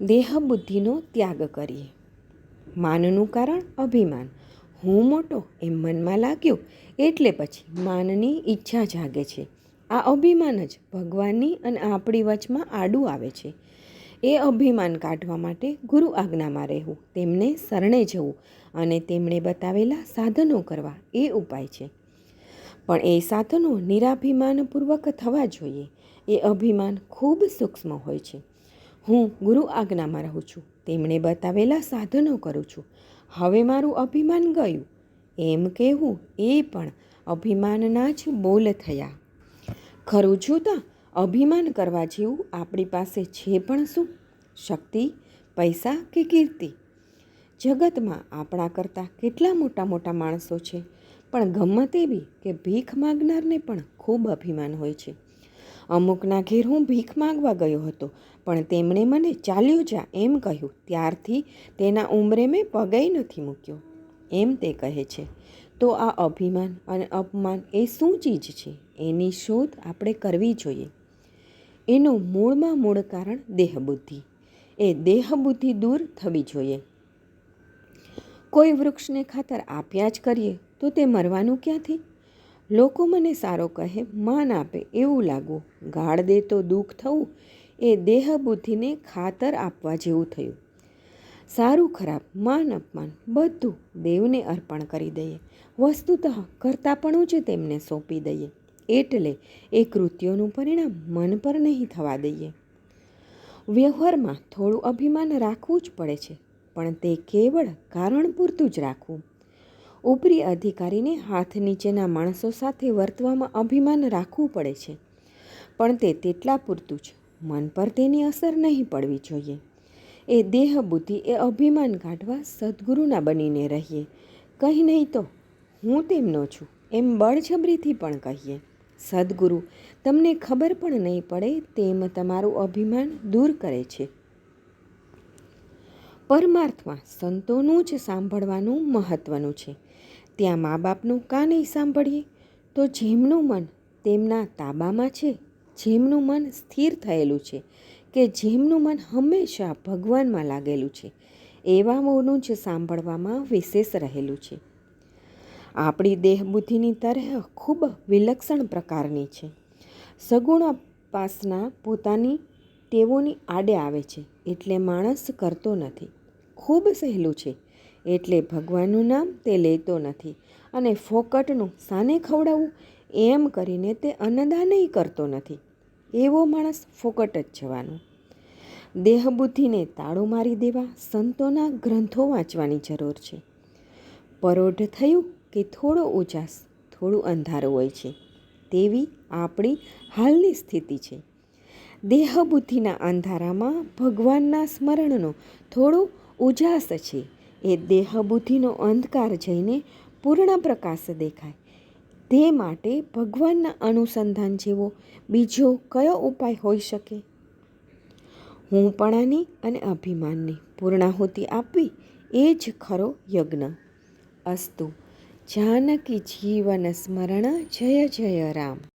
દેહ બુદ્ધિનો ત્યાગ કરીએ. માનનું કારણ અભિમાન. હું મોટો એમ મનમાં લાગ્યો, એટલે પછી માનની ઈચ્છા જાગે છે. આ અભિમાન જ ભગવાનની અને આપણી વચમાં આડું આવે છે. એ અભિમાન કાઢવા માટે ગુરુ આજ્ઞામાં રહેવું, તેમને શરણે જવું અને તેમણે બતાવેલા સાધનો કરવા એ ઉપાય છે. પણ એ સાધનો નિરાભિમાનપૂર્વક થવા જોઈએ. એ અભિમાન ખૂબ સૂક્ષ્મ હોય છે. હું ગુરુ આજ્ઞામાં રહું છું. તેમણે બતાવેલા સાધનો કરું છું. હવે મારું અભિમાન ગયું. એમ કહેવું એ પણ અભિમાનના જ બોલ થયા. ખરું જોતાં અભિમાન કરવા જેવું આપણી પાસે છે પણ શું? શક્તિ, પૈસા કે કીર્તિ? જગતમાં આપણા કરતાં કેટલા મોટા મોટા માણસો છે. પણ ગમત એવી કે ભીખ માગનારને પણ ખૂબ અભિમાન હોય છે. અમુકના ઘેર હું ભીખ માગવા ગયો હતો. પણ તેમણે મને ચાલ્યો જા એમ કહ્યું. ત્યારથી તેના ઉંમરે મેં પગે નથી મૂક્યો. એમ તે કહે છે. તો આ અભિમાન અને અપમાન એ શું ચીજ છે? એની શોધ આપણે કરવી જોઈએ. એનું મૂળમાં મૂળ કારણ દેહબુદ્ધિ. એ દેહબુદ્ધિ દૂર થવી જોઈએ. કોઈ વૃક્ષને ખાતર આપ્યા જ કરીએ તો તે મરવાનું ક્યાંથી? લોકો મને સારો કહે, માન આપે એવું લાગવું. ગાળ દે તો દુઃખ થવું. એ દેહબુદ્ધિને ખાતર આપવા જેવું થયું. સારું, ખરાબ, માન, અપમાન બધું દેવને અર્પણ કરી દઈએ. વસ્તુતઃ કરતાપણું જ તેમને સોંપી દઈએ. એટલે એ કૃત્યોનું પરિણામ મન પર નહીં થવા દઈએ. વ્યવહારમાં થોડું અભિમાન રાખવું જ પડે છે, પણ તે કેવળ કારણ પૂરતું જ રાખવું. ઉપરી અધિકારીને હાથ નીચેના માણસો સાથે વર્તવામાં અભિમાન રાખવું પડે છે, પણ તે તેટલા પૂરતું જ મન પર તેની અસર નહીં પડવી જોઈએ. એ દેહ બુદ્ધિ એ અભિમાન કાઢવા સદગુરુના બનીને રહીએ. કંઈ નહીં તો હું તેમનો છું, એમ બળજબરીથી પણ કહીએ. સદગુરુ, તમને ખબર પણ નહીં પડે તેમ તમારું અભિમાન દૂર કરે છે. પરમાર્થમાં સંતોનું જ સાંભળવાનું મહત્ત્વનું છે. ત્યાં મા બાપનું કાં નહીં સાંભળીએ? તો જેમનું મન તેમના તાબામાં છે જેમનું મન સ્થિર થયેલું છે, કે જેમનું મન હંમેશા ભગવાનમાં લાગેલું છે એવાઓનું જ સાંભળવામાં વિશેષ રહેલું છે. આપણી દેહબુદ્ધિની તરહ ખૂબ વિલક્ષણ પ્રકારની છે. સગુણ પાસના પોતાની ટેવોની આડે આવે છે, એટલે માણસ કરતો નથી. ખૂબ સહેલું છે, એટલે ભગવાનનું નામ તે લેતો નથી અને ફોકટનું સાને ખવડાવવું એમ કરીને તે અન્નદાનય કરતો નથી. એવો માણસ ફોકટ જ જવાનો દેહબુદ્ધિને તાળો મારી દેવા સંતોના ગ્રંથો વાંચવાની જરૂર છે. પરોઢ થયું કે થોડો ઉજાસ, થોડું અંધારું હોય છે. તેવી આપણી હાલની સ્થિતિ છે. દેહબુદ્ધિના અંધારામાં ભગવાનના સ્મરણનો થોડો ઉજાસ છે. એ દેહબુદ્ધિનો અંધકાર જઈને પૂર્ણ પ્રકાશ દેખાય. તે માટે ભગવાનના અનુસંધાન જેવો બીજો કયો ઉપાય હોઈ શકે? હુંપણાની અને અભિમાનની પૂર્ણાહુતિ આપવી એ જ ખરો યજ્ઞ. અસ્તુ, જાનકી જીવન સ્મરણ જય જય રામ.